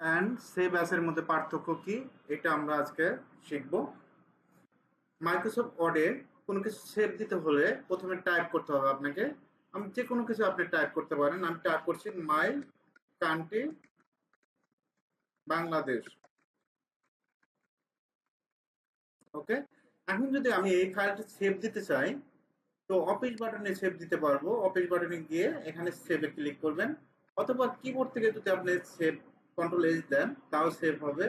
And save অ্যাসের মধ্যে পার্থক্য কি? এটা আমরা আজকে শিখব। মাইক্রোসফট ওয়ার্ডে কোনো কিছু সেভ দিতে হলে প্রথমে টাইপ করতে হবে আপনাকে। আমি যে কোনো কিছু আপনি টাইপ করতে পারেন। আমি টাইপ করছি মাই কান্ট্রি বাংলাদেশ ওকে এখন যদি আমি এই ফাইলটা সেভ দিতে চাই, তো অফিস বাটনে সেভ দিতে পারব। অফিস বাটনে গিয়ে এখানে সেভে ক্লিক করবেন। অথবা কিবোর্ড থেকে যদি আপনি সেভ কন্ট্রোল এজ দেন, তাও সেভ হবে।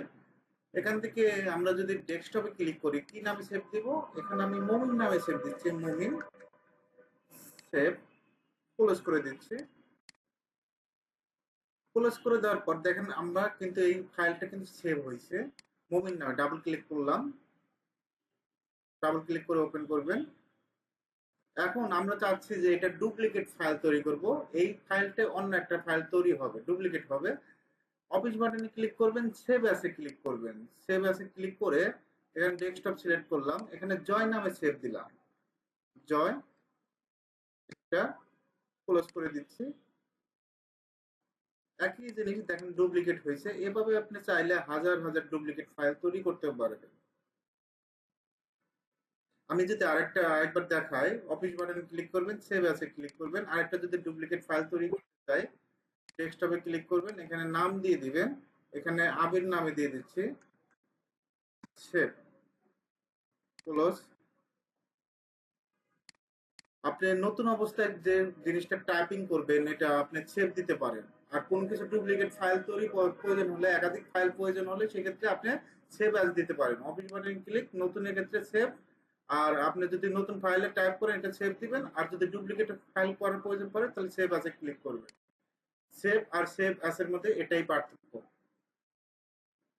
এখান থেকে আমরা যদি ডেস্কটপে ক্লিক করি, কি নামে সেভ দিব? এখানে আমি মুমিন নামে সেভ দিচ্ছি মুমিন সেভ ক্লোজ করে দিচ্ছি। ক্লোজ করে দেওয়ার পর দেখেন আমরা কিন্তু এই ফাইলটা কিন্তু সেভ হয়েছে। মুমিন নামে ডাবল ক্লিক করলাম। ডাবল ক্লিক করে ওপেন করবেন। এখন আমরা চাচ্ছি যে এটা ডুপ্লিকেট ফাইল তৈরি করব। এই ফাইলটা অন্য একটা ফাইল তৈরি হবে ডুপ্লিকেট হবে। অফিস বাটনে ক্লিক করবেন সেভ অ্যাসে ক্লিক করবেন। সেভ অ্যাসে ক্লিক করে এখানে ডেস্কটপ সিলেক্ট করলাম। এখানে জয় নামে সেভ দিলাম। জয় এটা ক্লোজ করে দিচ্ছি। একই জিনিস দেখেন ডুপ্লিকেট হয়েছে। এভাবে আপনি চাইলে হাজার হাজার ডুপ্লিকেট ফাইল তৈরি করতে পারবেন। আমি যদি আরেকটা, আরেকবার দেখাই অফিস বাটনে ক্লিক করবেন সেভ অ্যাসে ক্লিক করবেন। আরেকটা যদি ডুপ্লিকেট ফাইল তৈরি করতে চাই ডেস্কটপে ক্লিক করবেন, এখানে নাম দিয়ে দিবেন, এখানে আবির নামে দিয়ে দিচ্ছি। Save close. আপনি নতুন অবস্থায় যে জিনিসটা টাইপিং করবেন, এটা আপনি সেভ দিতে পারেন। আর কোন কিছু ডুপ্লিকেট ফাইল তৈরি প্রয়োজন হলে, একাধিক ফাইল প্রয়োজন হলে, সেক্ষেত্রে আপনি সেভ অ্যাজ দিতে পারেন। অফিস বাটন ক্লিক নতুনের ক্ষেত্রে সেভ আর আপনি যদি নতুন ফাইলে টাইপ করেন, এটা সেভ দিবেন। আর যদি ডুপ্লিকেট ফাইল করার প্রয়োজন পড়ে, তাহলে সেভ অ্যাসে ক্লিক করবেন। সেভ আর সেভ অ্যাসের মধ্যে এটাই পার্থক্য